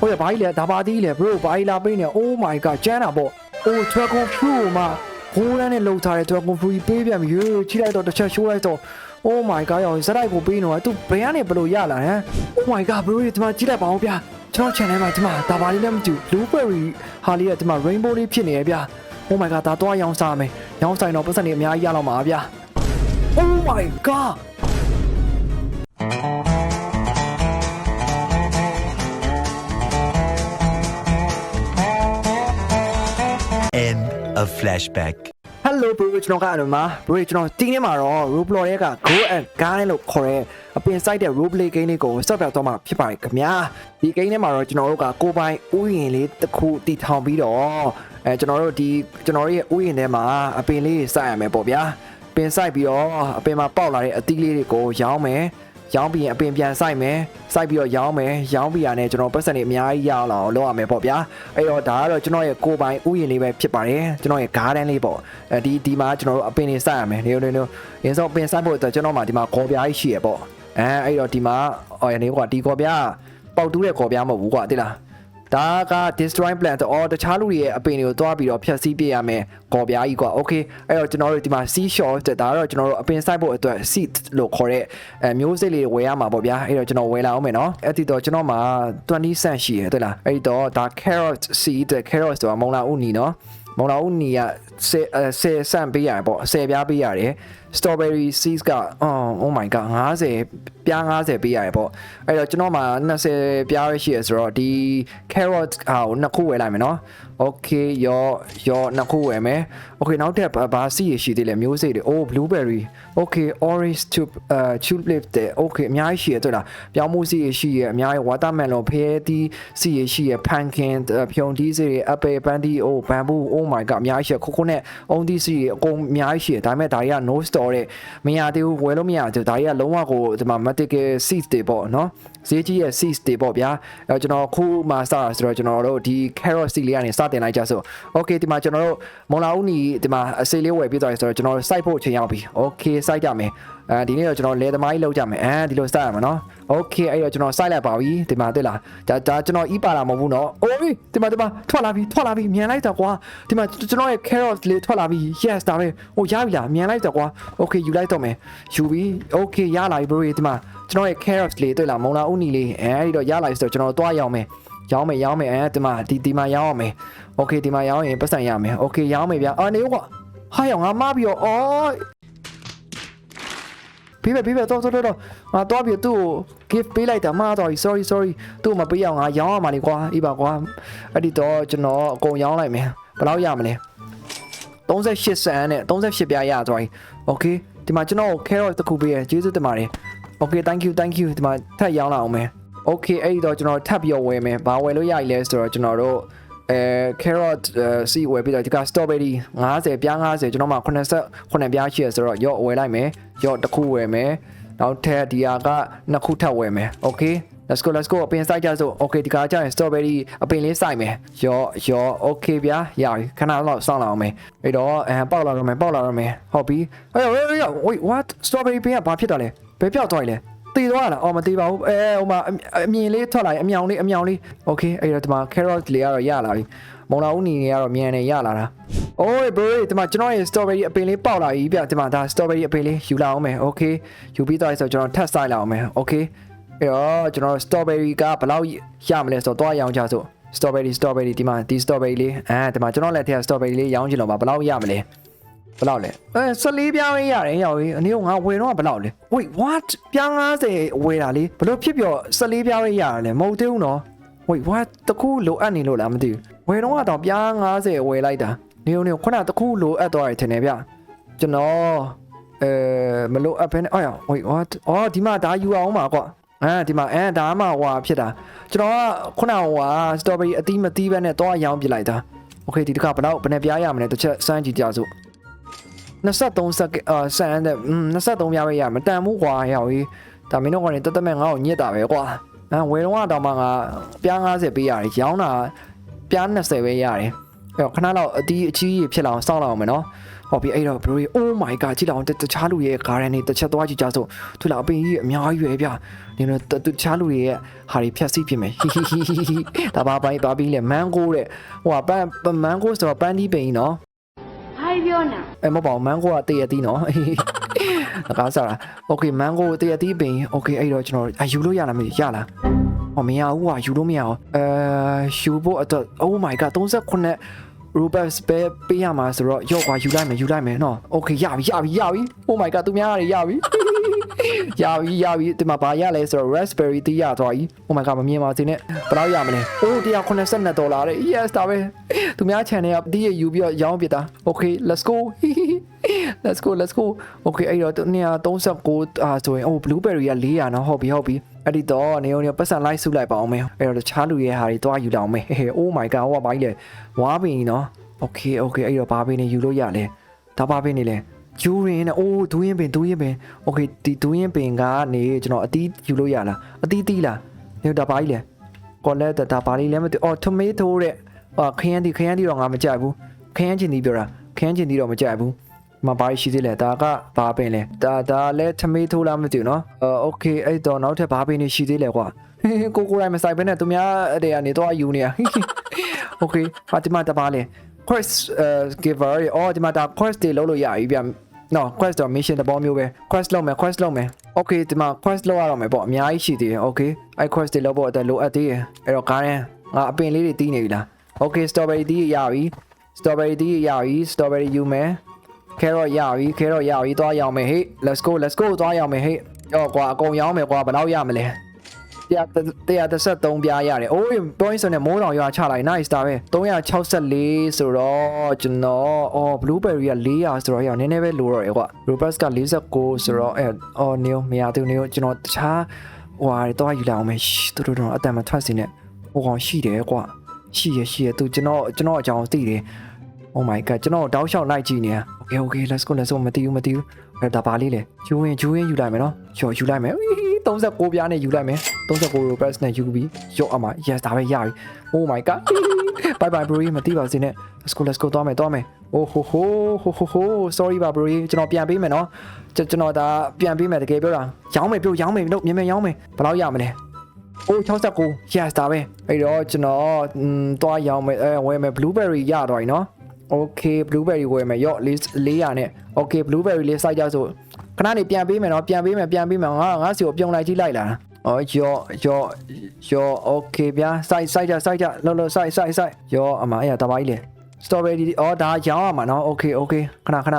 ဟုတ်ရဘာကြီးလဲဒါပါသေးလဲ bro ဘာကြီးလာပေးနေ oh my god ကျန်းတာပေါ့ oh dragon fruit မှာဘိုးရမ်းနဲ့လှုပ်ထားတဲ့ dragon fruit ပေးပြန်ပြီရေချိလိုက်တော့တစ်ချက်ရှိုးလိုက်တော့ oh my god ရောစရိုက်ကိုပေးနေတော့ तू ဘယ်ကနေဘယ်လိုရလာဟမ် oh my god bro ဒီမှာကြည့်လိုက်ပါဦးဗျာကျွန်တော် channel မှာဒီမှာဒါပါလေးလည်းမကြည့် blueberry ဟာလေးကဒီမှာ rainbow လေးဖြစ်နေရဲ့ဗျာ oh my god ဒါတော့ရောင်းစားမယ်ရောင်းဆိုင်တော့ပတ်စံနေအများကြီးရတော့မှာဗျာ oh my god End of flashback. Hello bro ကျွန်တော်ကအနမ bro ကျွန်တော်ဒီနေ့မှာတော့ Roblox ရဲ့က Go and Guy လို့ခေါ်တဲ့အပင် site တဲ့ Roleplay game လေးကိုစတင်တော့မှာဖြစ်ပါတယ်ခင်ဗျာဒီ game ထဲမှာတော့ကျွန်တော်တို့ကကိုယ်ပိုင်ဥယျာဉ်လေးတစ်ခုတည်ထောင်ပြီးတော့အဲကျွန်တော်တို့ဒီကျွန်တော်တို့ရဲ့ဥယျာဉ်ထဲမှာအပင်လေးစိုက်ရမယ်ပေါ့ဗျာပင်စိုက်ပြီးတော့အပင်မှာပေါက်လာတဲ့အသီးလေးတွေကိုရောင်းမယ် ရောင်းပြီးရင်အပင်ပြန်စိုက်မယ်စိုက်ပြီးတော့ရောင်းမယ်ရောင်းပြီးရတဲ့ကျွန်တော်ပတ်စံတွေအများကြီးရအောင်လုပ်ရမယ်ပေါ့ဗျာအဲ့တော့ဒါကတော့ကျွန်တော်ရဲ့ကိုယ်ပိုင်ဥယျာဉ်လေးပဲဖြစ်ပါတယ်ကျွန်တော်ရဲ့ garden လေးပေါ့အဲဒီဒီမှာကျွန်တော်တို့အပင်တွေစိုက်ရမယ်နေနေနေရင်းစောအပင်စိုက်ဖို့အတွက်ကျွန်တော်မှာဒီမှာခေါ်ပြားကြီးရှိရပေါ့အဲအဲ့တော့ဒီမှာအော်ရနေကွာဒီခေါ်ပြားပေါက်တူးတဲ့ခေါ်ပြားမဟုတ်ဘူးကွာတိလား ဒါက destroy plant တော့တခြားလူတွေရဲ့အပင်တွေကိုတွားပြီးတော့ဖျက်ဆီးပြရမယ်ကော်ပြားကြီးကွာ okay အဲ့တော့ကျွန်တော်တို့ဒီမှာ sea shore တဲ့ဒါကတော့ကျွန်တော်တို့အပင်စိုက်ဖို့အတွက် seed လို့ခေါ်တဲ့အဲမျိုးစိတ်လေးတွေဝယ်ရမှာပေါ့ဗျာအဲ့တော့ကျွန်တော်ဝယ်လာအောင်မယ်နော်အဲ့ဒီတော့ကျွန်တော်မှာ20 cent ရှိတယ်တွေ့လားအဲ့ဒီတော့ဒါ carrot seed တဲ့ carrot ဆိုတာမုံလာဥနီနော်မုံလာဥနီက10အဲ10 cent ပေးရတယ်ပေါ့10ပြားပေးရတယ် strawberry seeds က oh oh my god 50ပြား50ပေးရတယ်ပေါ့အဲ့တော့ကျွန်တော်မှာ20ပြားရရှိရဆိုတော့ဒီ carrot ဟာကိုနှစ်ခုဝယ်လိုက်မယ်နော် okay ရောရောနှစ်ခုဝယ်မယ် okay နောက်ထပ်ဘာဘာစီရရှိသေးလဲမျိုးစိတ်တွေ oh blueberry okay orange tube အဲ tulip တဲ့ okay အများကြီးရှိရတွေ့လားပြောင်းမှုစီရရှိရအများကြီး watermelon ဖဲသီးစီရရှိရ pumpkin ဖြုံသီးစီရ apple ပန်းသီး oh bamboo oh my god အများကြီးရှိခိုကိုနဲ့အုံသီးစီရအကုန်အများကြီးရှိဒါပေမဲ့ဒါတွေက no store တဲ့မရသေးဘူးဝယ်လို့မရသေးဒါတွေကလုံးဝကိုဒီမှာ medical seeds တွေပေါ့နော်ဈေးကြီးရဲ့ seeds တွေပေါ့ဗျာအဲကျွန်တော်ခုမှစတာဆိုတော့ကျွန်တော်တို့ဒီ carrot seed လေးကနေစတင်လိုက်ကြဆို okay ဒီမှာကျွန်တော်တို့မုံလာဦးနီဒီမှာအစိလေးဝယ်ပြသွားပြီဆိုတော့ကျွန်တော်တို့ site ဖို့အချိန်ရောက်ပြီ okay site ကြမယ် အဲဒီနေ့တော့ကျွန်တော်လေသမားကြီးလောက်ကြမယ်အဲဒီလိုစရမှာနော် okay အဲ့တော့ကျွန်တော် site လိုက်ပါပြီဒီမှာတွေ့လားဒါဒါကျွန်တော်ဤပါလာမဟုတ်ဘူးနော်အိုးဒီမှာဒီမှာထွက်လာပြီထွက်လာပြီမြန်လိုက်တာကွာဒီမှာကျွန်တော်ရဲ့ carrot လေးထွက်လာပြီ yes ဒါပဲဟိုရပြီလားမြန်လိုက်တာကွာ okay ယူလိုက်တော့မယ်ယူပြီ okay ရလာပြီ bro ဒီမှာကျွန်တော်ရဲ့ carrot လေးတွေ့လားမုံလာဦးနီလေးအဲဒီတော့ရလာပြီဆိုတော့ကျွန်တော်သွားရောက်မယ်ရောင်းမယ်ရောင်းမယ်အဲဒီမှာဒီဒီမှာရောင်းအောင်မယ်โอเคဒီမှာရောင်းရင်ပတ်စံရမယ်โอเคရောင်းမယ်ဗျာအာနေကွာဟာရောငါမပြီးတော့အော် ပြေးပဲပြေးပဲတော့တော့တော့ငါတော့ပြီးသူ့ကို gift ပေးလိုက်တာမှားတော့ sorry sorry သူ့မပေးအောင်ငါရောင်းရမှာလေကွာအေးပါကွာအဲ့ဒီတော့ကျွန်တော်အကုန်ရောင်းလိုက်မယ်ဘယ်လောက်ရမလဲ38စံနဲ့38ပြားရသွားပြီ okay ဒီမှာကျွန်တော် carrot တစ်ခုပေးရကျေးဇူးတင်ပါတယ် okay thank you thank you ဒီမှာထပ်ရောင်းလာအောင်မယ် okay အဲ့ဒီတော့ကျွန်တော်ထပ်ပြီးတော့ဝယ်မယ်ဘာဝယ်လို့ရည်လဲဆိုတော့ကျွန်တော်တို့အဲ carrot စီဝယ်ပြီးတော့ဒီက strawberry 50ပြား50ကျွန်တော်မှ89ပြားရှိရဆိုတော့ရော့ဝယ်လိုက်မယ် ရော့တစ်ခုဝယ်မယ်နောက်ထပ်ဒီဟာကနှစ်ခုထပ်ဝယ်မယ် okay let's go let's go အပင်စိုက်ကြစို့ okay ဒီကကြာရင် strawberry အပင်လေးစိုက်မယ်ရော့ရော့ okay ဗျာရပြီခဏလောက်စောင့်လာအောင်မယ်အဲ့တော့အဲပေါက်လာတော့မယ်ပေါက်လာတော့မယ်ဟုတ်ပြီအေး wait wait what strawberry ပင်ကဘာဖြစ်တော့လဲဘယ်ပြောက်သွားလဲတည်သွားလားအော်မတည်ပါဘူးအဲဟိုမှာအမြင်လေးထွက်လာရင်အမြောင်လေးအမြောင်လေး okay အဲ့တော့ဒီမှာ carrot လေးကတော့ရလာပြီ မုံလာဦးနီနေကတော့မြန်နေရလာတာโอ้ย bro ဒီမှာကျွန်တော်ရဲ့ strawberry အပင်လေးပေါက်လာပြီဗျဒီမှာဒါ strawberry အပင်လေးယူလာအောင်မယ် okay ယူပြီးသွားပြီဆိုတော့ကျွန်တော်ထပ်ဆိုင်လာအောင်မယ် okay အဲ့တော့ကျွန်တော် strawberry ကဘယ်လောက်ရမလဲဆိုတော့သွားရောင်းကြစို့ strawberry strawberry ဒီမှာဒီ strawberry လေးအဲဒီမှာကျွန်တော်လက်ထက် strawberry လေးရောင်းချင်တော့ပါဘယ်လောက်ရမလဲဘယ်လောက်လဲအဲ14ပြားပဲရတယ်ရောက်ပြီအနည်းကငါဝယ်တော့ဘယ်လောက်လဲ wait what ပြား90ဝယ်တာလေဘယ်လိုဖြစ်ပြော14ပြားပဲရတယ်လဲမဟုတ်သေးဘူးနော် wait what တခုလိုအပ်နေလို့လားမသိဘူး ဝယ်တော့ကတော့ပြား90ဝယ်လိုက်တာနေုံနေခုနတခုလိုအပ်သွားတယ်ထင်တယ်ဗျကျွန်တော်အဲမလိုအပ်ဘဲနဲ့အော် wait what အော်ဒီမှာဒါယူအောင်ပါကွာအဲဒီမှာအဲဒါမှဟွာဖြစ်တာကျွန်တော်ကခုနဟွာ strawberry အသီးမသီးပဲနဲ့တော့ရောင်းပြလိုက်တာ okay ဒီတစ်ခါဘယ်တော့ဘယ်နဲ့ပြားရမလဲတစ်ချက်စမ်းကြည့်ကြစို့23စက္အာစမ်းတဲ့23ပြားပဲရမတန်ဘူးကွာရောက်ကြီးဒါမင်းတို့ကနေတသက်မဲ့ငါ့ကိုညစ်တာပဲကွာအဲဝယ်တော့တော့မှငါပြား90ပေးရတယ်ရောင်းတာ ပြား20ပဲရတယ်အဲ့တော့ခဏလောက်အတီးအချီးဖြစ်လာအောင်စောင့်လောက်အောင်မယ်နော် ဟုတ်ပြီအဲ့တော့ bro oh my god ကြည့်လောက်တတခြားလူရဲ့ကားရန်နေတစ်ချက်သွားကြည့်ကြစို့သူလာအပင်ကြီးအများကြီးပဲဗျနင်တို့တတခြားလူတွေရဲ့ဟာတွေဖြတ်စီးပြင်မယ်ဟီဟီဟီဟီဟီဒါပါပိုင်းပါပြီးလေမန်ဂိုတဲ့ဟိုကပန်းမန်ဂိုဆိုတော့ပန်းဒီပင်ကြီးနော် ဘာပြောနေ အဲမဟုတ်ပါဘူးမန်ဂိုကတည့်ရသီးနော်အကားစားတာโอเคမန်ဂိုတည့်ရသီးပင်โอเคအဲ့တော့ကျွန်တော်အယူလို့ရလားမသိရလား ဟောမရဘူးဟာယူလို့မရအောင်အဲယူဖို့အတွက် oh my god 39 Rubens ပဲပေးရမှာဆိုတော့ရော့ကွာယူလိုက်မယ်ယူလိုက်မယ်နော် Okay ရပြီရပြီရပြီ Oh my god သူများရတယ်ရပြီရပြီရပြီဒီမှာဘာရလဲဆိုတော့ raspberry တီးရသွားပြီ Oh my god မမြင်ပါသေးနဲ့ဘယ်လောက်ရမလဲ Oh 182ဒေါ်လာတဲ့ Yes ဒါပဲသူများ channel ကတီးရယူပြီးတော့ရောင်းပြတာ Okay let's go let's go let's go Okay အဲ့တော့139အာဆိုရင် Oh blueberry က400နော်ဟုတ်ပြီဟုတ်ပြီ အဲ့ဒီတော့နေုံနေပတ်စံလိုက်ဆုလိုက်ပါအောင်မယ်အဲ့တော့တခြားလူရဲ့ဟာတွေတွားယူလာအောင်မယ်ဟေး oh my god ဟိုကဘာကြီးလဲဝါပင်နော် okay okay အဲ့တော့ဘာပင်နေယူလို့ရလဲဒါဘာပင်နေလဲကျူရင်နဲ့အိုးဒူးရင်ပင်ဒူးရင်ပင် okay ဒီဒူးရင်ပင်ကနေကျွန်တော်အသီးယူလို့ရလားအသီးသီးလားနေဒါဘာကြီးလဲကော်လက်ဒါဘာလေးလဲမသိအော်တိုမေတိုတဲ့ခရမ်းဒီခရမ်းဒီတော့ငါမကြိုက်ဘူးခရမ်းချင်ဒီပြောတာခရမ်းချင်ဒီတော့မကြိုက်ဘူး မပါရှိသေးလဲဒါကဘာပင်လဲဒါဒါလည်းထမေတိုးလားမသိဘူးနော်အော်โอเคအဲ့တော့နောက်ထပ်ဘာပင်နေရှိသေးလဲကွာကိုကိုရိုင်းမဆိုင်ဘဲနဲ့သူများအဲ့တဲ့ကနေတော့ယူနေရ โอเคဟာဒီမှာတပါလဲ quest uh giver အော်ဒီမှာဒါ quest တွေလုပ်လို့ရပြီဗျ no quest တော့ mission တဘောမျိုးပဲ quest လုပ်မယ် quest လုပ်မယ် okay ဒီမှာ quest လုပ်ရတော့မယ်ပေါ့အများကြီးရှိသေးတယ် okay အဲ့ quest တွေလုပ်ဖို့အတွက်လိုအပ်သေးတယ်အဲ့တော့ကားရင်ငါအပင်လေးတွေတီးနေပြီလား okay strawberry တီးရပြီ strawberry တီးရပြီ strawberry ယူမယ် carrot ရပြီ carrot ရပြီသွားရောင်းမယ်ဟေ့ let's go let's go သွားရောင်းမယ်ဟေ့ရောကွာအကုန်ရောင်းမယ်ကွာဘယ်တော့ရမလဲ133ပြားရတယ်။အိုး point ဆိုနဲ့မိုးတောင်ရွာချလိုက် nice ဒါပဲ364ဆိုတော့ကျွန်တော်အော် blueberry က400ဆိုတော့ရောနည်းနည်းပဲလိုတော့ရကွာ robust က49ဆိုတော့အဲအော်နေမရသေးဘူးနေကျွန်တော်တခြားဟိုဟာတွေတော့ယူလိုက်အောင်မယ်ရှ်တူတူတော့အတန်မထွက်စင်းနဲ့ဟိုကောင်ရှိတယ်ကွာရှိရရှိရသူကျွန်တော်ကျွန်တော်အကြောင်းသိတယ် Oh my god ကျွန်တော်တောက်လျှောက်လိုက်ကြည့်နေ။ Okay okay let's go let's go မတီးဘူးမတီးဘူး။အဲ့ဒါပါလေးလေ။ယူရင်ယူရင်ယူလိုက်မယ်နော်။ရော်ယူလိုက်မယ်။39ပြားနဲ့ယူလိုက်မယ်။39 rupees နဲ့ယူပြီးရော့အမ yes ဒါပဲရပြီ။ Oh my god bye bye bro မတီးပါစေနဲ့ let's go let's go သွားမယ်သွားမယ် oh ho ho ho ho ho sorry ပါ bro ကျွန်တော်ပြန်ပေးမယ်နော်ကျွန်ကျွန်တော်ဒါပြန်ပေးမယ်တကယ်ပြောတာရောင်းမယ်ပြောရောင်းမယ်လို့မြန်မြန်ရောင်းမယ်ဘယ်လောက်ရမလဲအိုး69 yes ဒါပဲအဲ့တော့ကျွန်တော်อืมသွားရောင်းမယ်အဲဝယ်မယ် blueberry ရတော့ යි နော် okay blueberry ဝယ်မယ်ရော့400နဲ့ okay blueberry လေးစိုက်ကြဆိုခဏနေပြန်ပေးမယ်နော်ပြန်ပေးမယ်ပြန်ပေးမယ်ငါငါစီကိုပြုံလိုက်ကြည့်လိုက်လာအော်ရော့ရော့ရော့ okay ဗျာစိုက်စိုက်ကြစိုက်ကြလောလောစိုက်စိုက်စိုက်ရော့အမအဲ့ဒါတပါးကြီးလေ strawberry အော်ဒါရောင်းရမှာနော် okay okay ခဏခဏ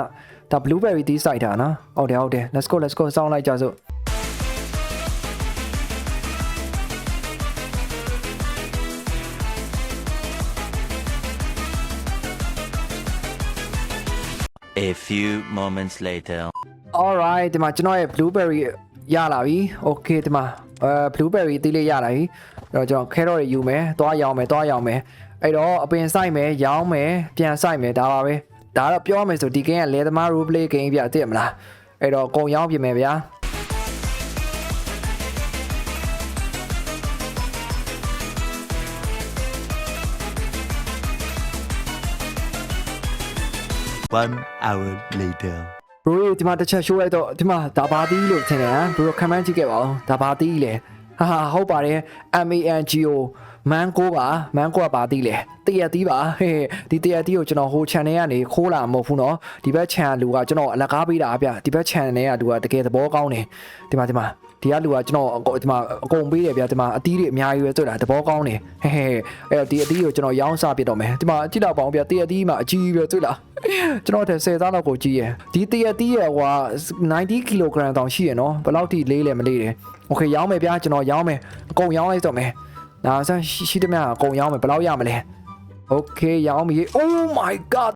ဒါ blueberry တီးစိုက်တာနော်ဟုတ်တယ်ဟုတ်တယ် let's go let's go စောင်းလိုက်ကြစို့ A few moments later. alright ဒီမှာကျွန်တော်ရဲ့ blueberry ရလာပြီ okay ဒီမှာအဲ blueberry တီးလေးရလာပြီအဲ့တော့ကျွန်တော် carrot တွေယူမယ်သွားရောင်းမယ်သွားရောင်းမယ်အဲ့တော့အပင်စိုက်မယ်ရောင်းမယ်ပြန်စိုက်မယ်ဒါပါပဲဒါတော့ပြောမယ်ဆိုဒီ game ကလဲသမား role play game ပြသိရမလားအဲ့တော့ကုံရောင်းပြင်မယ်ဗျာ One hour later. bro ဒီမှာတစ်ချက် show လိုက်တော့ဒီမှာဒါဘာတီးလို့ထင်တယ်ဟမ် bro comment ကြည့်ခဲ့ပါဦးဒါဘာတီးလဲဟာဟာဟုတ်ပါတယ် M A N G O မန်ကိုပါမန်ကိုကပါတီးလေတရက်တီးပါဟဲ့ဒီတရက်တီးကိုကျွန်တော်ဟို channel ကနေခိုးလာမဟုတ်ဘူးเนาะဒီဘက် channel လူကကျွန်တော်အလကားပေးတာဗျဒီဘက် channel ကလူကတကယ်သဘောကောင်းတယ်ဒီမှာဒီမှာ ဒီကလူကကျွန်တော်အကုန်ဒီမှာအကုန်ပေးတယ်ဗျဒီမှာအတီးတွေအများကြီးပဲတွေ့တာသဘောကောင်းတယ်ဟဲ့ဟဲ့အဲ့တော့ဒီအတီးကိုကျွန်တော်ရောင်းစားပြတော့မယ်ဒီမှာကြည့်တော့ပါအောင်ဗျတရက်တီးမှာအကြီးပဲတွေ့လားကျွန်တော်တဲ့10သားလောက်ကိုကြီးရယ်ဒီတရက်တီးရဟို90 kg တောင်ရှိရယ်နော်ဘယ်လောက်ထိလေးလဲမလေးတယ်โอเคရောင်းမယ်ဗျာကျွန်တော်ရောင်းမယ်အကုန်ရောင်းလိုက်တော့မယ် ဒါဆန်းရှိရှိသမျှအကုန်ရောင်းမယ်ဘယ်လောက်ရမလဲ Okay ရောင်းပြီ Oh my god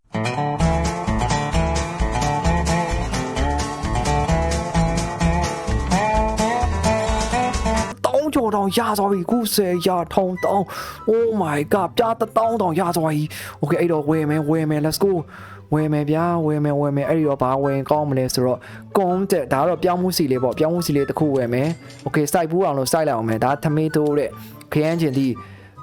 ကြော်တောင်ရသွားပြီခု10ရထောင်တောင်း Oh my god ပြားတစ်တောင်းတောင်ရသွားပြီ Okay အဲ့တော့ဝယ်မယ်ဝယ်မယ် let's go ဝယ်မယ်ဗျာဝယ်မယ်ဝယ်မယ်အဲ့ဒီတော့ဘာဝယ်ကောင်းမလဲဆိုတော့ကွန်တက်ဒါကတော့ပြောင်းမှုစီလေးပေါ့ပြောင်းမှုစီလေးတစ်ခုဝယ်မယ် Okay စိုက်ဘူးအောင်လို့စိုက်လိုက်အောင်မယ်ဒါထမင်းတိုးတဲ့ခရမ်းချင်ဒီ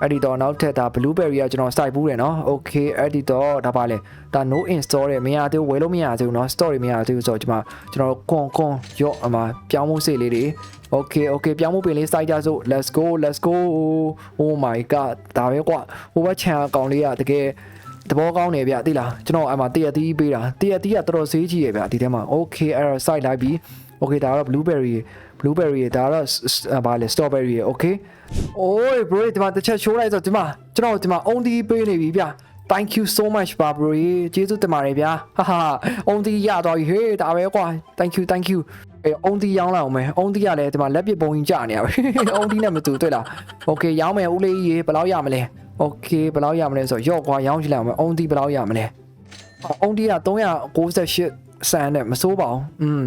အဲ့ဒီတော့နောက်ထပ်ဒါ blueberry ကကျွန်တော်စိုက်ဘူးတယ်နော် okay အဲ့ဒီတော့ဒါပါလေဒါ no install တယ်မရသေးဘူးဝယ်လို့မရသေးဘူးနော် store မရသေးဘူးဆိုတော့ဒီမှာကျွန်တော်ကွန်ကွန်ရော့အမှာပြောင်းမှုစေးလေးတွေ okay okay ပြောင်းမှုပင်လေးစိုက်ကြစို့ let's go let's go oh my god ဒါပဲကွာဟိုဘက်ချန်အကောင်လေးကတကယ်တဘောကောင်းနေဗျသိလားကျွန်တော်အမှတရတီးပေးတာတရတီးကတော်တော်ဈေးကြီးရဗျဒီထဲမှာ okay အဲ့တော့ site လိုက်ပြီ okay ဒါတော့ blueberry blueberry ဒါတော့ဘာလဲ strawberry okay အိုး bro ဒီမှာတစ်ချက် show လိုက်ဆိုဒီမှာကျွန်တော်ဒီမှာ on ဒီပေးနေပြီဗျ thank you so much ပါ bro ကျေးဇူးတင်ပါတယ်ဗျာဟာဟာ on ဒီရတော့ဟေးဒါပဲကွာ thank you thank you အေး on ဒီရောင်းလိုက်အောင်မယ် on ဒီကလည်းဒီမှာလက်ပစ်ပုံကြီးကြာနေရပဲ on ဒီနဲ့မတူတွေ့လား okay ရောင်းမယ်ဦးလေးကြီးဘယ်လောက်ရမလဲ okay ဘယ်လောက်ရမလဲဆိုတော့ရော့ကွာရောင်းကြည့်လိုက်အောင်မယ် on ဒီဘယ်လောက်ရမလဲ on ဒီက398 စံနဲ့မစိုးပါဘူးอืม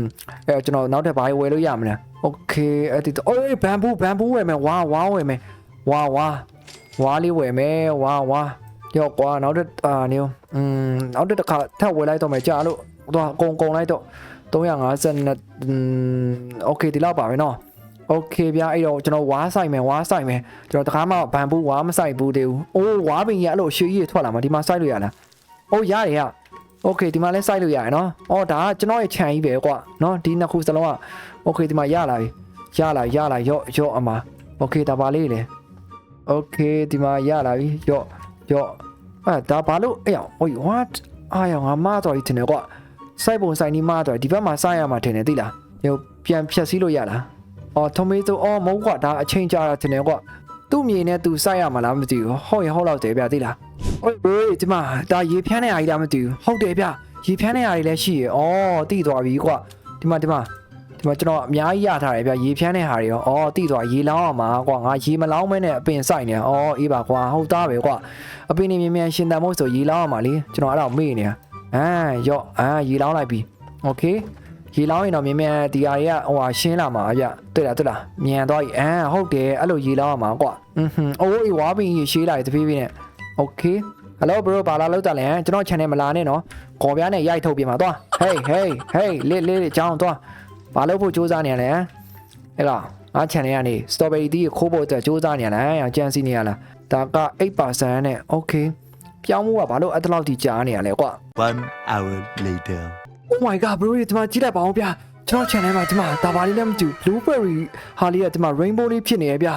အဲကျွန်တော်နောက်ထပ်ဘာဝယ်လို့ရမလဲ okay အဲ့ဒီတော့အေးဘမ်ဘူးဘမ်ဘူးဝယ်မယ်ဝါဝါဝယ်မယ်ဝါဝါဝါလေးဝယ်မယ်ဝါဝါရော့ကွာနောက်ထပ်အာနေอืมနောက်ထပ်တစ်ခါထပ်ဝယ်လိုက်တော့မယ်ကြာလို့တော့အကုန်ကုန်လိုက်တော့350อืม okay ဒီလောက်ပါပဲเนาะ โอเคဗျာအဲ့တော့ကျွန်တော်ဝါးဆိုင်မယ်ဝါးဆိုင်မယ်ကျွန်တော်တခါမှဘန်ဘူးဝါးမဆိုင်ဘူးသေးဘူးအိုးဝါးပင်ကြီးအဲ့လိုရွှေကြီးထွက်လာမှာဒီမှာစိုက်လို့ရလားအိုးရတယ်ရ okay ဒီမှာလဲစိုက်လို့ရတယ်နော်အော်ဒါကကျွန်တော်ရဲ့ခြံကြီးပဲကွာနော်ဒီနှစ်ခုစလုံးက okay ဒီမှာရလာပြီရလာရလာရော့ရော့အမ okay ဒါပါလေးလေ okay ဒီမှာရလာပြီရော့ရော့အဲဒါဘာလို့အဲ့အောင် wait what အာယောငါမတော်ကြီးတင်တယ်ကွာစိုက်ပုံစိုက်နီးမတော်ဒီဘက်မှာစိုက်ရမှာတင်တယ်သိလားဟိုပြန်ဖြက်စီးလို့ရလားအော် tomato အော်မဟုတ်ကွာဒါအချိန်ကြာတာတင်တယ်ကွာသူ့မြေနဲ့သူစိုက်ရမှာလားမသိဘူးဟုတ်ရင်ဟုတ်တော့တယ်ဗျာသိလား ဟုတ်ပြီဒီမှာဒါရေဖြန်းတဲ့အားကြီးလားမသိဘူးဟုတ်တယ်ဗျရေဖြန်းတဲ့အားကြီးလည်းရှိရယ်အော်တိသွားပြီကွာဒီမှာဒီမှာဒီမှာကျွန်တော်အများကြီးရထားတယ်ဗျရေဖြန်းတဲ့ဟာတွေရောအော်တိသွားရေလောင်းအောင်မှာကွာငါရေမလောင်းမဲနဲ့အပင်စိုက်နေအော်အေးပါကွာဟုတ်သားပဲကွာအပင်နေမြင်မြန်ရှင်တန်မို့ဆိုရေလောင်းအောင်မှာလေကျွန်တော်အဲ့ဒါမေ့နေတာအာရော့အာရေလောင်းလိုက်ပြီโอเค ရေလောင်းရင်တော့မြင်မြန်ဒီဟာတွေကဟိုဟာရှင်းလာမှာဗျတွေ့လားတွေ့လားမြန်သွားပြီအာဟုတ်တယ်အဲ့လိုရေလောင်းရမှာကွာอืมဟွန်းအိုးအေးဝါပင်ကြီးရှေးလာတပြေးပြေးနဲ့ โอเคဟယ်လို bro ဘာလာလောက်တာလဲကျွန်တော် channel မလာနဲ့နော်ကော်ပြားနဲ့ရိုက်ထုတ်ပြမှာသွား hey hey hey လေးလေးလေးကြောင်းသွားဘာလို့ဖို့စူးစမ်းနေရလဲအဲ့လားငါ channel ကနေ strawberry တီးခိုးဖို့အတွက်စူးစမ်းနေရလားအောင်ကြံစီနေရလားဒါက8%နဲ့ okay ပြောင်းမှုကဘာလို့အဲ့တလောက်ထိကြားနေရလဲကွာ One hour later. Oh my god bro ဒီမှာကြည့်လိုက်ပါဦးဗျာကျွန်တော် channel မှာဒီမှာဒါပါလေးလည်းမကြည့် blueberry ဟာလေးကဒီမှာ rainbow လေးဖြစ်နေရဲ့ဗျာ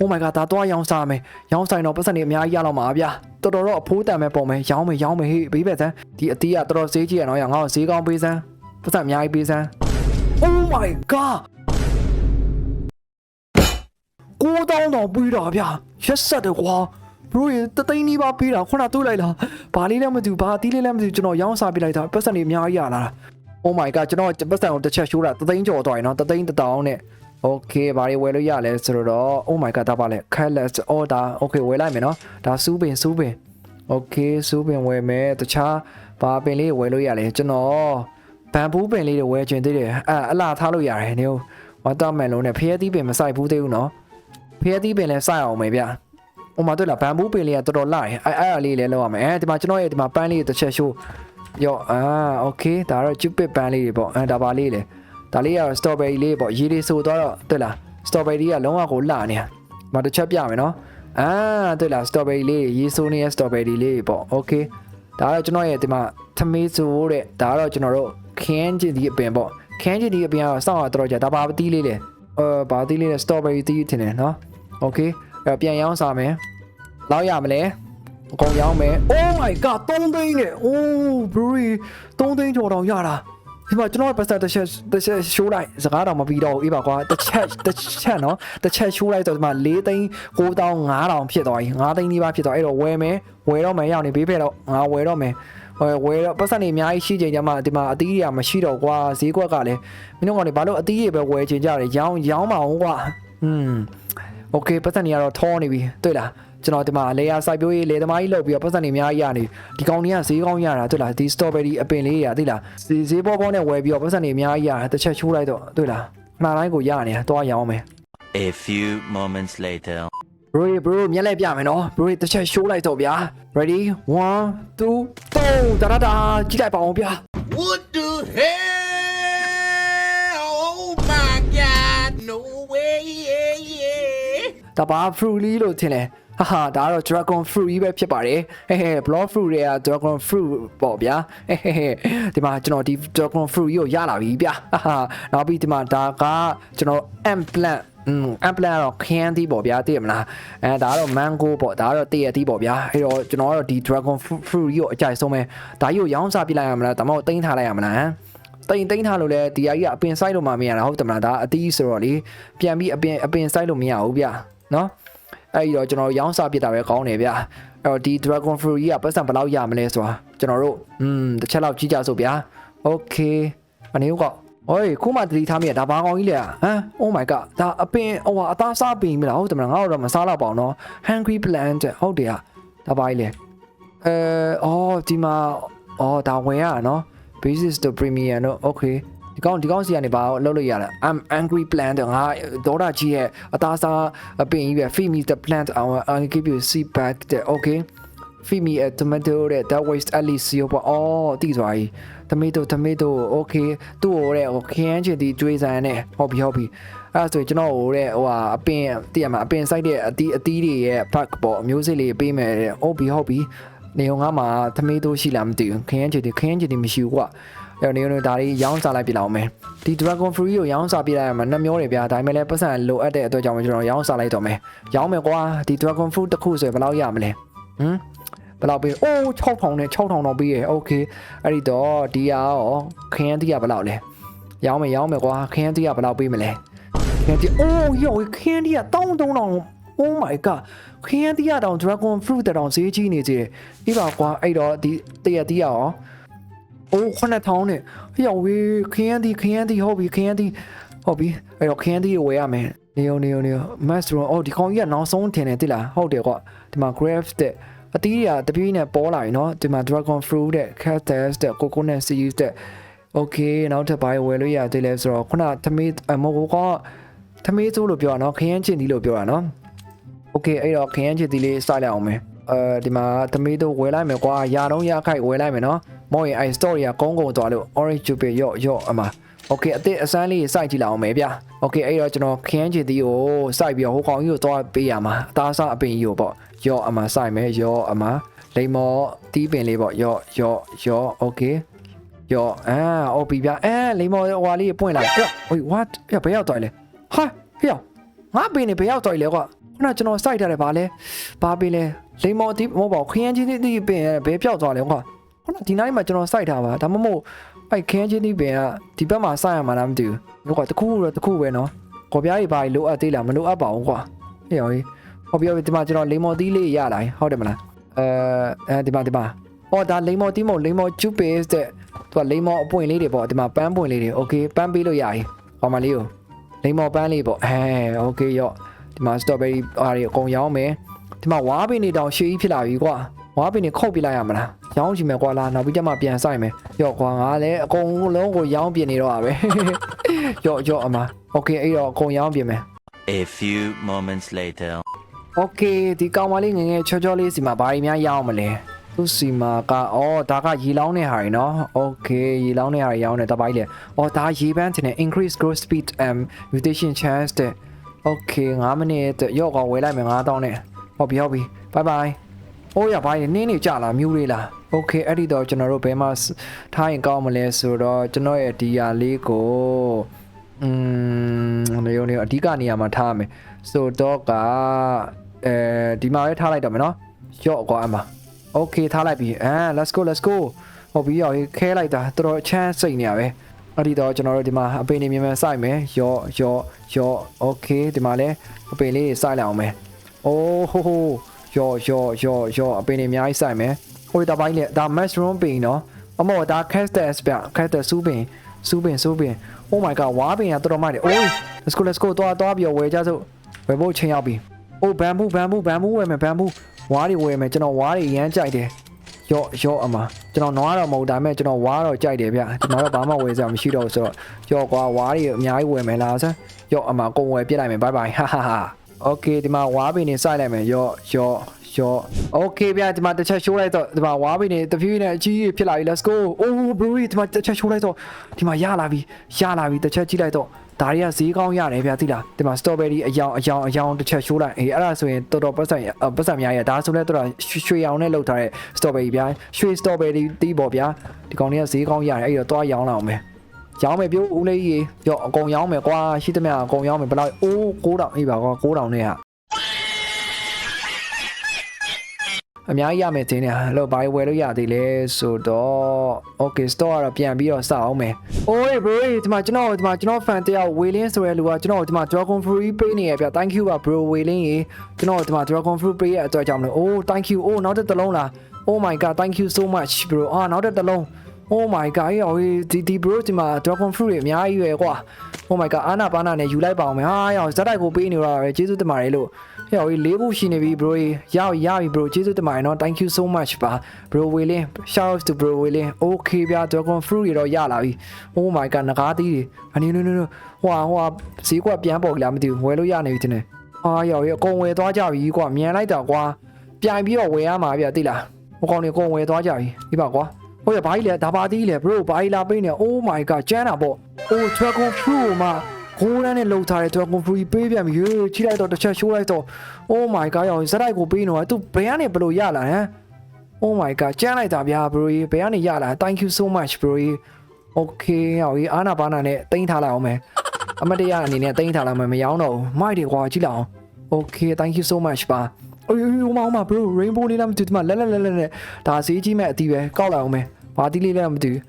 Oh my god ဒါတော့ရောင်းစားမယ်ရောင်းဆိုင်တော့ပတ်စံတွေအများကြီးရတော့မှာဗျာတော်တော်တော့အဖိုးတန်မဲ့ပုံမယ်ရောင်းမယ်ရောင်းမယ်ဟေးဘေးပဲစမ်းဒီအတီးကတော်တော်ဈေးကြီးရတော့ရငါ့ကိုဈေးကောင်းပေးစမ်းပတ်စံအများကြီးပေးစမ်း Oh my god ကိုတောင်းတော့ပြီးတာဗျာရက်ဆက်တယ်ကွာ bro ရတသိန်းနီးပါးပေးတာခုနတွေးလိုက်လားဘာလေးလည်းမသိဘူးဘာအတီးလေးလည်းမသိဘူးကျွန်တော်ရောင်းစားပြလိုက်တာပတ်စံတွေအများကြီးရလာတာ Oh my god ကျွန်တော်ပတ်စံကိုတစ်ချက်ရှိုးတာတသိန်းကျော်သွားရင်နော်တသိန်းတစ်တောင်းနဲ့ Okay ဘာတွေဝယ်လို့ရလဲဆိုတော့ Oh my god ဒါပါလေ Careless order Okay ဝယ်လိုက်မယ်နော်ဒါစူးပင်စူးပင် Okay စူးပင်ဝယ်မယ်တခြားဘာပင်လေးဝယ်လို့ရလဲကျွန်တော်ဘန်ဘူးပင်လေးတွေဝယ်ချင်သေးတယ်အဲအလားထားလို့ရတယ်နေဝါတာမန်လုံးနဲ့ဖျဲသီးပင်မဆိုင်ဘူးသေးဘူးနော်ဖျဲသီးပင်လည်းစိုက်အောင်မယ်ဗျဟိုမှာတွေ့လားဘန်ဘူးပင်လေးကတော်တော်လာတယ်အဲအဲ့အလေးလည်းလောက်ရမယ်အဲဒီမှာကျွန်တော်ရဲ့ဒီမှာပန်းလေးတစ်ချက်ရှိုးရောအာ okay ဒါတော့ cupid ပန်းလေးတွေပေါ့အဲဒါပါလေးလေ ဒါလေးကတော့ strawberry လေးပေါ့ရေလေးဆိုတော့တွေ့လား strawberry ကလုံးဝကိုလှနေတာမတစ်ချက်ပြမယ်နော်အာတွေ့လား strawberry လေးရေဆိုးနေတဲ့ strawberry လေးပေါ့ okay ဒါကတော့ကျွန်တော်ရဲ့ဒီမှာထမေးဆိုတဲ့ဒါကတော့ကျွန်တော်တို့ခင်းကျင်ဒီအပင်ပေါ့ခင်းကျင်ဒီအပင်ကတော့စောင့်ရတော့ကြာဒါပါတီးလေးလေအဲဘာတီးလေးလဲ strawberry တီးထင်တယ်နော် okay အဲ့ပြန်ရောင်းစားမယ်လောက်ရမလဲအကုန်ရောင်းမယ် oh my god 3သိန်းနဲ့ oh bro 3သိန်းကျော်တော့ရတာ ဒီမှာကျွန်တော်ပတ်သက်တစ်ချက်တစ်ချက်ရှိုးလိုက်စကားတော့မပြီးတော့ဘူးအေးပါကွာတစ်ချက်တစ်ချက်နော်တစ်ချက်ရှိုးလိုက်တော့ဒီမှာ4သိန်း9တောင်း9000ဖြစ်သွားပြီ9သိန်းနီးပါးဖြစ်သွားအဲ့တော့ဝယ်မယ်ဝယ်တော့မယ်ရောက်နေဘေးဖက်တော့ငါဝယ်တော့မယ်ဝယ်ဝယ်တော့ပတ်စံနေအများကြီးရှိချိန်ကျမှဒီမှာအသီးတွေကမရှိတော့ကွာဈေးကွက်ကလည်းမင်းတို့ကောင်တွေဘာလို့အသီးတွေပဲဝယ်ချင်ကြတယ်ရောင်းရောင်းမအောင်ကွာอืม โอเคပတ်စံတွေကတော့ထောနေပြီတွေ့လား ကျွန်တော်ဒီမှာလေယာစိုက်ပျိုးရေးလေသမားကြီးလုပ်ပြီးတော့ပတ်စံတွေအများကြီးရနေဒီကောင်တွေကဈေးကောင်းရတာတွေ့လားဒီ strawberry အပင်လေးတွေကသိလားဈေးဈေးပေါ်ပေါ်နဲ့ဝယ်ပြီးတော့ပတ်စံတွေအများကြီးရတာတစ်ချက်ချိုးလိုက်တော့တွေ့လားနှာတိုင်းကိုရနေတာတွားရောင်းမယ် A few moments later. bro bro မျက်လက်ပြမယ်နော် bro တစ်ချက်ရှိုးလိုက်တော့ဗျာ ready 1 2 3တာတာတာကြည့်လိုက်ပါအောင်ဗျာ What the hell? Oh my god, no way. Yeah, yeah. ဒါပါ fruity လို့ထင်လဲဟာ ဟာဟာဒါကတော့ dragon fruit ကြီးပဲဖြစ်ပါတယ်ဟဲ့ဟဲ့ block fruit တွေက dragon fruit ပေါ့ဗျာဟဲ့ဟဲ့ဟဲ့ဒီမှာကျွန်တော်ဒီ dragon fruit ကြီးကိုရလာပြီဗျာဟာဟာနောက်ပြီးဒီမှာဒါကကျွန်တော် ant plant อืม ant plant ကတော့ခရမ်းသီးပေါ့ဗျာသိရမလားအဲဒါကတော့ mango ပေါ့ဒါကတော့တည့်ရသီးပေါ့ဗျာအဲ့တော့ကျွန်တော်ကတော့ဒီ dragon fruit ကြီးကိုအကြိုက်ဆုံးပဲဒါကြီးကိုရောင်းစားပြလိုက်ရမလားဒါမှမဟုတ်တိန်းထားလိုက်ရမလားဟမ်တိန်တိန်ထားလို့လဲဒီအကြီးကအပင်ဆိုင်လို့မှမရတာဟုတ်တယ်မလားဒါအသီးဆိုတော့လေပြန်ပြီးအပင်အပင်ဆိုင်လို့မရဘူးဗျနော် အဲ့ဒီတော့ကျွန်တော်ရောင်းစားပြစ်တာပဲကောင်းတယ်ဗျာအဲ့တော့ဒီ Dragon Fury ကပတ်စံဘယ်လောက်ရမလဲဆိုတာကျွန်တော်တို့อืมတစ်ချက်လောက်ကြည့်ကြစို့ဗျာ Okay မနေတော့ဟေးခုမှတတိထားမိရဒါဘာကောင်းကြီးလဲဟမ် Oh my god ဒါအပင်ဟိုဟာအသားစားပင်မလားဟုတ်တယ်မလားငါတို့တော့မစားတော့ပါအောင်နော် Hungry Plant ဟုတ်တယ်ဟာဒါပါကြီးလဲအဲအော်ဒီမှာအော်ဒါဝင်ရနော် basis to premium တော့ okay ဒီကောင်ဒီကောင်စီကနေပါလောက်လို့ရလား I'm angry plant ငါဒေါတာကြီးရဲ့အသားစားအပင်ကြီးပဲ feed me the plant I will I'll give you seed back တဲ့ okay feed me a tomato တဲ့ that waste at least ရောပေါ့အော်တိသွားပြီ tomato tomato okay သူ့ဟိုတဲ့ဟိုခရမ်းချင်ဒီကျွေးစမ်းနဲ့ဟုတ်ပြီဟုတ်ပြီအဲ့ဒါဆိုရင်ကျွန်တော်ဟိုတဲ့ဟိုဟာအပင်တည့်ရမှာအပင်စိုက်တဲ့အတီးအတီးတွေရဲ့ pack ပေါ့အမျိုးစိလေးပေးမယ်တဲ့ဟုတ်ပြီဟုတ်ပြီနေုံငါမှာ tomato ရှိလားမသိဘူးခရမ်းချင်ဒီခရမ်းချင်ဒီမရှိဘူးကွာ အဲ့တော့နေတော့ဒါလေးရောင်းစားလိုက်ပြလောက်မယ်ဒီ Dragon Fruit ကိုရောင်းစားပြလိုက်ရမှာနှမျောတယ်ဗျာဒါပေမဲ့လည်းပတ်စံလိုအပ်တဲ့အတွက်ကြောင့်ကျွန်တော်ရောင်းစားလိုက်တော့မယ်ရောင်းမယ်ကွာဒီ Dragon Fruit တစ်ခုဆိုရင်ဘယ်လောက်ရမလဲဟမ်ဘယ်လောက်ပေးအိုး6000နဲ့6000တော့ပေးရโอเคအဲ့ဒီတော့ဒီကရောခရမ်းတီးကဘယ်လောက်လဲရောင်းမယ်ရောင်းမယ်ကွာခရမ်းတီးကဘယ်လောက်ပေးမလဲခရမ်းတီးအိုးယောခရမ်းတီးက1000 Oh my god ခရမ်းတီးကတောင် Dragon Fruit တောင်ဈေးကြီးနေသေးတယ်ပြီးပါကွာအဲ့တော့ဒီတရက်တီးကရော အိုး 9000နဲ့ရောက်ဝေးခရမ်းဒီခရမ်းဒီဟုတ်ပြီခရမ်းဒီဟုတ်ပြီအဲ့တော့ခရမ်းဒီကိုဝယ်ရမယ်နေုံနေုံနေုံ mushroom အော်ဒီကောင်ကြီးကနောက်ဆုံးထင်တယ်တိလားဟုတ်တယ်ကွာဒီမှာ grapes တဲ့အသီးတွေကတပြေးနဲ့ပေါ်လာပြီနော်ဒီမှာ dragon fruit တဲ့ cactus တဲ့ coconut seeds တဲ့ okay နောက်ထပ်ဘာဝယ်လို့ရသေးလဲဆိုတော့ခုနသမီးအမဟုတ်ကောသမီးစိုးလို့ပြောတာနော်ခရမ်းချင်ဒီလို့ပြောတာနော် okay အဲ့တော့ခရမ်းချင်ဒီလေးစလိုက်အောင်မယ်အဲဒီမှာသမီးတို့ဝယ်လိုက်မယ်ကွာရာတော့ရခိုက်ဝယ်လိုက်မယ်နော် မော်ရင်အဲ story ကကုန်းကုန်းသွားလို့ orange juice ရော့ရော့အမ okay အစ်အစမ်းလေးစိုက်ကြည့်လာအောင်မယ်ဗျာ okay အဲ့တော့ကျွန်တော်ခရမ်းချင်သီးကိုစိုက်ပြီးတော့ဟိုကောင်ကြီးကိုသွားပေးရမှာအသားစားအပင်ကြီးကိုပေါ့ရော့အမစိုက်မယ်ရော့အမလိမ္မော်တီးပင်လေးပေါ့ရော့ရော့ရော့ okay ရော့အာအော်ပြီဗျာအဲလိမ္မော်ဟွာလေးပွင့်လာအေး wait what ပြဘယ်ရောက်သွားလဲဟာဟေ့ငါပင်နေဘယ်ရောက်သွားလဲကွာခုနကျွန်တော်စိုက်ထားတယ်ဗာလဲဘာပင်လဲလိမ္မော်တီးမဟုတ်ပါဘူးခရမ်းချင်းသီးပင်ဘယ်ပြောက်သွားလဲကွာ ခုနဒီနိုင်မှာကျွန်တော်စိုက်ထားပါဒါမှမဟုတ်အဲ့ခင်းချင်းဒီပင်ကဒီဘက်မှာစိုက်ရမှာလားမသိဘူးဒီကွာတခုတော့တခုပဲနော်ကော်ပြားကြီးပါလိုအပ်သေးလားမလိုအပ်ပါဘူးကွာဟေ့ရောဟေးဟောပြောဒီမှာကျွန်တော်လိမ္မော်သီးလေးရလာဟုတ်တယ်မလားအဲအဲဒီမှာဒီမှာအော်ဒါလိမ္မော်သီးမဟုတ်လိမ္မော်ကျူပေးတဲ့သူကလိမ္မော်အပွင့်လေးတွေပေါ့ဒီမှာပန်းပွင့်လေးတွေโอเคပန်းပေးလို့ရပြီဟောမလေးကိုလိမ္မော်ပန်းလေးပေါ့အဲโอเคရော့ဒီမှာစတော်ဘယ်ရီအားတွေအကုန်ရောင်းမယ်ဒီမှာဝါးပင်တွေတောင်ရှေးကြီးဖြစ်လာပြီကွာ ဝါပင်နေခုတ်ပြလိုက်ရမလားရောင်းချင်မယ်ကွာလားနောက်ပြီးကျမှပြန်ဆိုင်မယ်ရော့ကွာငါလည်းအကုန်လုံးကိုရောင်းပြနေတော့ပါပဲ ရော့ရော့အမโอเคအဲ့တော့အကုန်ရောင်းပြင်မယ် A few moments later. โอเคဒီကောင်မလေးငယ်ငယ်ချောချောလေးစီမှာဘာတွေများရောင်းမလဲသူစီမာကအော်ဒါကရေလောင်းတဲ့ဟာတွေနော်โอเคရေလောင်းတဲ့ဟာတွေရောင်းတယ်တပိုင်းလေအော်ဒါရေပန်းတင်တယ် increase growth speed and mutation chance တဲ့โอเค9မိနစ်တဲ့ရော့ကောင်ဝယ်လိုက်မယ်9000နဲ့ဟုတ်ပြီဟုတ်ပြီ bye bye အိုးရပါရင်နင်းနေကြလားမြူးလေးလားโอเคအဲ့ဒီတော့ကျွန်တော်တို့ဘယ်မှာထားရင်ကောင်းမလဲဆိုတော့ကျွန်တော်ရဲ့ဒီယာလေးကိုอืมနေရုံနေအဓိကနေရာမှာထားရမယ်ဆိုတော့ကအဲဒီမှာပဲထားလိုက်တော့မယ်နော်ရော့ကွာအမโอเคထားလိုက်ပြီအာ let's go let's go ဟောပြီးရောခဲလိုက်တာတော်တော်ချမ်းစိတ်နေရပဲအဲ့ဒီတော့ကျွန်တော်တို့ဒီမှာအပင်နေမြင်မြန်စိုက်မယ်ရော့ရော့ရော့โอเคဒီမှာလည်းအပင်လေးစိုက်လိုက်အောင်မယ်အိုးဟိုဟို ရော့ရော့ရော့ရော့အပင်တွေအများကြီးစိုက်မယ်ဟိုတပိုင်းလေဒါ mushroom ပင်နော်အမောဒါ cactus ပြ cactus စူးပင်စူးပင်စူးပင် oh my god ဝါပင်ကတော်တော်မိုက်တယ်အိုး let's go let's go သွားသွားပြီးဝယ်ကြစို့ဝယ်ဖို့ချိန်ရောက်ပြီအိုး bamboo bamboo bamboo ဝယ်မယ် bamboo ဝါးတွေဝယ်မယ်ကျွန်တော်ဝါးတွေရမ်းကြိုက်တယ်ရော့ရော့အမကျွန်တော်နွားတော့မဟုတ်ဒါပေမဲ့ကျွန်တော်ဝါးတော့ကြိုက်တယ်ဗျဒီမှာတော့ဘာမှဝယ်စရာမရှိတော့ဘူးဆိုတော့ရော့ကွာဝါးတွေအများကြီးဝယ်မယ်လားဆန်းရော့အမကုန်ဝယ်ပြစ်လိုက်မယ် bye bye ဟာဟာဟာ โอเคဒီမှာဝါးပင်နေစိုက်လိုက်မယ်ရော့ရော့ ရော့ okay ဗျာဒီမှာတစ်ချက်ရှိုးလိုက်တော့ဒီမှာဝါးပင်နေတဖြည်းဖြည်းနဲ့အကြီးကြီးဖြစ်လာပြီ let's go oh bro ဒီမှာတစ်ချက်ရှိုးလိုက်တော့ဒီမှာရလာပြီရလာပြီတစ်ချက်ကြည့်လိုက်တော့ဒါတွေကဈေးကောင်းရတယ်ဗျာသိလားဒီမှာ strawberry အယောင်အယောင်အယောင်တစ်ချက်ရှိုးလိုက်အေးအဲ့ဒါဆိုရင်တော်တော်ပတ်စံပတ်စံများရဒါဆိုလဲတော်တော်ရွှေရောင်နဲ့လောက်ထားတဲ့ strawberry ဗျာရွှေ strawberry တီးပေါ့ဗျာဒီကောင်တွေကဈေးကောင်းရတယ်အဲ့တော့သွားရောင်းလာအောင်မယ် ရောင်းမယ်ပြိုးဦးလေးကြီးရော့အကုန်ရောင်းမယ်ကွာရှိသမျှအကုန်ရောင်းမယ်ဘယ်လောက်အိုး9000အေးပါကွာ9000နဲ့ဟာအများကြီးရမယ်တင်းနေဟာလို့ဘာဝယ်လို့ရသေးလဲဆိုတော့ okay store ကတော့ပြန်ပြီးတော့စအောင်မယ်။ Oi bro ဒီမှာကျွန်တော်ဒီမှာကျွန်တော် fan တယောက်ဝေလင်းဆိုတဲ့လူကကျွန်တော်ဒီမှာ Dragon Fruit ပေးနေရပြ thank you ပါ bro ဝေလင်းရေကျွန်တော်ဒီမှာ Dragon Fruit ပေးရတဲ့အတွက်ကြောင့်မလို့ oh thank you oh နောက်တစ်လုံးလား oh my god thank you so much bro အာနောက်တစ်လုံး Oh my god ရောဒီဒီ bro ဒီမှာ dragon fruit တွေအများကြီးပဲကွာ Oh my god အာနာပါနာနဲ့ယူလိုက်ပါအောင်မယ်ဟာရောဇက်တိုက်ကိုပေးနေတော့ပဲကျေးဇူးတင်ပါတယ်လို့ရောလေးခုရှိနေပြီ bro ရောက်ရပြီ bro ကျေးဇူးတင်ပါတယ်နော် thank you so much ပါ bro ဝေလင်း shout out to bro ဝေလင်း okay ဗျာ dragon fruit တွေတော့ရလာပြီ Oh my god ငကားသီးတွေအနည်းနည်းနည်းဟွာဟွာဈေးကွက်ပြန်ပေါ်ကြလားမသိဘူးဝယ်လို့ရနေပြီတင်တယ်အာရောအကုန်ဝယ်သွားကြပြီကွာမြန်လိုက်တာကွာပြိုင်ပြီးတော့ဝယ်ရမှာဗျာသိလားဟိုကောင်တွေအကုန်ဝယ်သွားကြပြီဒီပါကွာ ဟိုရဘာကြီးလဲဒါပါသေးလဲ bro ဘာကြီးလာပေးနေ oh my god ကျန်းတာပေါ့ oh dragon fruit မှာကိုရန်နဲ့လှုပ်ထားတဲ့ dragon fruit ပေးပြန်ပြီချိလိုက်တော့တစ်ချက်ရှိုးလိုက်တော့ oh my god ရောဇက်တိုက်ကိုပေးနေတော့ तू ဘယ်ကနေဘလို့ရလာဟမ် oh my god ကျန်းလိုက်တာဗျာ bro ဘယ်ကနေရလာ thank you so much bro okay ဟောအာနာဘာနာနဲ့တင်ထားလိုက်အောင်မယ်အမတရားအနေနဲ့တင်ထားလိုက်မယ်မရောတော့ဘူးမိုက်တွေကွာကြည့်လိုက်အောင် okay thank you so much ပါ အိုးအိုးမောင်မ bro rainbow လေးလားမသိဘူးဒီမှာလဲလဲလဲလဲလဲဒါဈေးကြီးမဲ့အတီးပဲကောက်လိုက်အောင်မယ်ဘာတီးလေးလဲမသိဘူး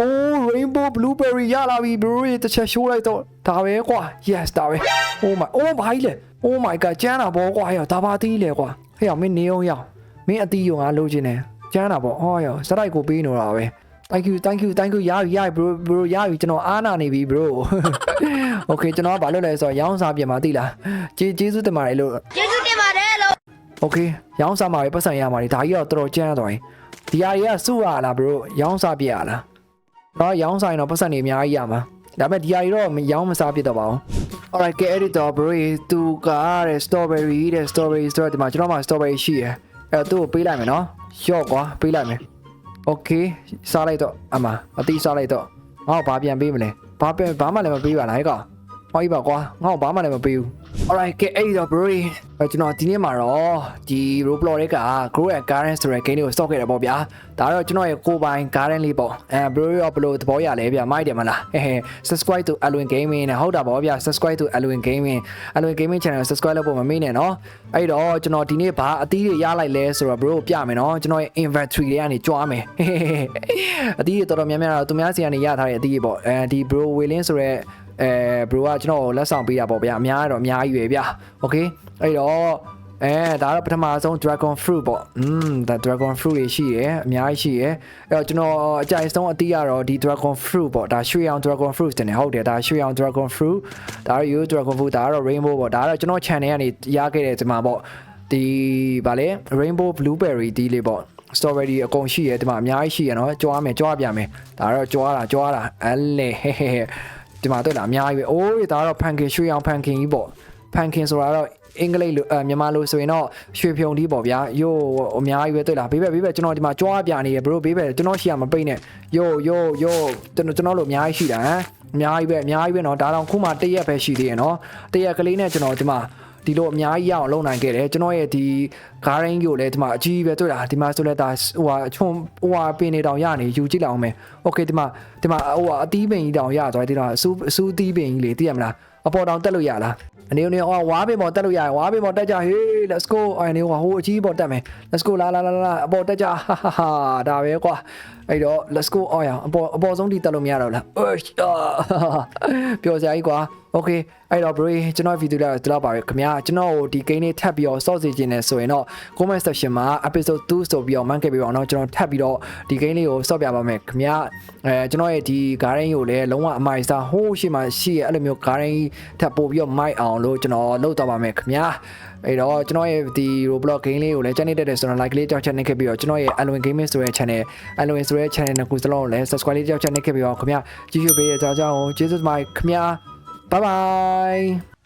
oh rainbow blueberry ရလာပြီ bro တစ်ချက်ရှိုးလိုက်တော့ဒါပဲကွာ yes ဒါပဲ oh my oh ဘာကြီးလဲ oh my god ကျန်းတာပေါ့ကွာဟဲ့ဒါဘာတီးလဲကွာဟဲ့အောင်မင်းနေအောင်ရအောင်မင်းအတီးရောငါလိုချင်တယ်ကျန်းတာပေါ့ဟောရောစတိုက်ကိုပေးနေတာပဲ thank you thank you thank you ရပြီရပြီ bro bro ရပြီကျွန်တော်အားနာနေပြီ bro okay ကျွန်တော်ကဘာလုပ်လဲဆိုတော့ရောင်းစားပြင်มาသိလားကျေးကျေးဇူးတင်ပါတယ်လို့ကျေးဇူးတင်ပါတယ်လို့ โอเคရောင်းစားမှာပဲပတ်စံရမှာလေဒါကြီးတော့တော်တော်ကျန်းသွားရင်ဒီဟာတွေကစုရလား bro ရောင်းစားပြရလားတော့ရောင်းစားရင်တော့ပတ်စံတွေအများကြီးရမှာဒါပေမဲ့ဒီဟာတွေတော့မရောင်းမစားပြတော့ပါဘူး alright ကဲ editor bro သူကတဲ့ strawberry တဲ့ strawberry ဆိုတော့ဒီမှာကျွန်တော်မှာ strawberry ရှိရယ်အဲ့တော့သူ့ကိုပေးလိုက်မယ်နော်ရော့ကွာပေးလိုက်မယ် okay စားလိုက်တော့အမအတိစားလိုက်တော့ငါ့ကိုဘာပြန်ပေးမလဲဘာပြန်ဘာမှလည်းမပေးပါလားဟဲ့ကောင်ဟောကြီးပါကွာငါ့ကိုဘာမှလည်းမပေးဘူး alright ကဲအဲ့တော့ bro အဲကျွန်တော်ဒီနေ့မှာတော့ဒီ Roblox တွေက Grow and Garden ဆိုတဲ့ game လေးကို stock ခဲ့တယ်ပေါ့ဗျာဒါတော့ကျွန်တော်ရဲ့ကိုယ်ပိုင် garden လေးပေါ့အဲ bro ရောဘယ်လိုသဘောရလဲဗျာမိုက်တယ်မလားဟဲဟဲ subscribe to Alwin Gaming နဲ့ဟုတ်တာပေါ့ဗျာ subscribe to Alwin Gaming Alwin Gaming channel subscribe လုပ်ဖို့မမေ့နဲ့နော်အဲ့တော့ကျွန်တော်ဒီနေ့ဘာအသီးတွေရလိုက်လဲဆိုတော့ bro ပြမယ်နော်ကျွန်တော်ရဲ့ inventory တွေကနေကြွားမယ်ဟဲဟဲအသီးတွေတော်တော်များများတော့သူများစီကနေရထားတဲ့အသီးတွေပေါ့အဲဒီ bro ဝေလင်းဆိုတဲ့ အဲ bro ကကျွန်တော်ကိုလက်ဆောင်ပေးတာပေါ့ဗျာအများတော့အများကြီးပဲဗျာ okay အဲ့တော့အဲဒါတော့ပထမဆုံး dragon fruit ပေါ့อืมဒါ dragon fruit တွေရှိရယ်အများကြီးရှိရယ်အဲ့တော့ကျွန်တော်အကြိုက်ဆုံးအသီးကတော့ဒီ dragon fruit ပေါ့ဒါရွှေရောင် dragon fruit တင်တယ်ဟုတ်တယ်ဒါရွှေရောင် dragon fruit ဒါတော့ you dragon fruit ဒါကတော့ rainbow ပေါ့ဒါကတော့ကျွန်တော် channel ကနေရခဲ့တဲ့ဒီမှာပေါ့ဒီဗာလေ rainbow blueberry ဒီလေးပေါ့ strawberry အကုန်ရှိရယ်ဒီမှာအများကြီးရှိရယ်နော်ကြွားမယ်ကြွားပြမယ်ဒါတော့ကြွားတာကြွားတာအဲ့လေဟဲဟဲဟဲ ဒီမှာတွေ့လားအများကြီးပဲအိုးဒါကတော့ pumpkin ရွှေရောင် pumpkin ကြီးပေါ့ pumpkin ဆိုတာတော့အင်္ဂလိပ်လိုအမြန်မာလိုဆိုရင်တော့ရွှေဖြုံတီးပေါ့ဗျာယိုအများကြီးပဲတွေ့လားဘေးဘက်ဘေးဘက်ကျွန်တော်ဒီမှာကြွားပြနေရ bro ဘေးဘက်ကျွန်တော်ရှိရမပိတ်နဲ့ယိုယိုယိုကျွန်တော်ကျွန်တော်လိုအများကြီးရှိတာဟမ်အများကြီးပဲအများကြီးပဲเนาะဒါတော့ခုမှတရက်ပဲရှိသေးရเนาะတရက်ကလေးနဲ့ကျွန်တော်ဒီမှာ ဒီလိုအများကြီးရအောင်လုပ်နိုင်ခဲ့တယ်ကျွန်တော်ရဲ့ဒီ garden ကိုလည်းဒီမှာအကြီးပဲတွေ့လားဒီမှာဆိုလဲဒါဟိုဟာချုံဟိုဟာပင်နေတောင်ရနေယူကြည့်လိုက်အောင်မယ် okay ဒီမှာဒီမှာဟိုဟာအသီးပင်ကြီးတောင်ရသွားဒီတော့အစူးအစူးအသီးပင်ကြီးလေသိရမလားအပေါ်တောင်တက်လို့ရလားအနေနဲ့ဟောဝါးပင်ပေါ်တက်လို့ရတယ်ဝါးပင်ပေါ်တက်ကြဟေး let's go အနေဟိုဟိုအကြီးပေါ်တက်မယ် let's go လာလာလာလာအပေါ်တက်ကြဟာဟာဟာဒါပဲကွာ အဲ့တော့ let's go အော်ရအပေါ်အပေါ်ဆုံးထိတက်လို့မရတော့လားအော်ပျော်စရာကြီးကွာ okay အဲ့တော့ bro ကျွန်တော်ဗီဒီယိုလေးဒီလောက်ပါပဲခင်ဗျာကျွန်တော်ဒီ game လေးထပ်ပြီးတော့ search စီခြင်းနဲ့ဆိုရင်တော့ comment section မှာ episode 2ဆိုပြီးတော့ mark ခဲ့ပြီးတော့เนาะကျွန်တော်ထပ်ပြီးတော့ဒီ game လေးကို search ပြပါမယ်ခင်ဗျာအဲကျွန်တော်ရဲ့ဒီ garden ကိုလည်းလုံးဝအမိုက်စားဟိုးရှိမှရှိရဲ့အဲ့လိုမျိုး garden ထပ်ပို့ပြီးတော့မိုက်အောင်လို့ကျွန်တော်လုပ်တော့ပါမယ်ခင်ဗျာ အဲ့တော့ကျွန်တော်ရဲ့ဒီ Roblox game လေးကိုလည်းကြိုက်နေတတ်တယ်ဆိုတော့ like လေးတောက်ချက်နေခဲ့ပြီးတော့ကျွန်တော်ရဲ့ Alwin Gaming ဆိုတဲ့ channel Alwin ဆိုတဲ့ channel နှစ်ခုစလုံးကိုလည်း subscribe လေးတောက်ချက်နေခဲ့ပြီးတော့ခင်ဗျာကြည့်ရှုပေးရကြကြအောင်ကျေးဇူးတင်ပါတယ်ခင်ဗျာ bye bye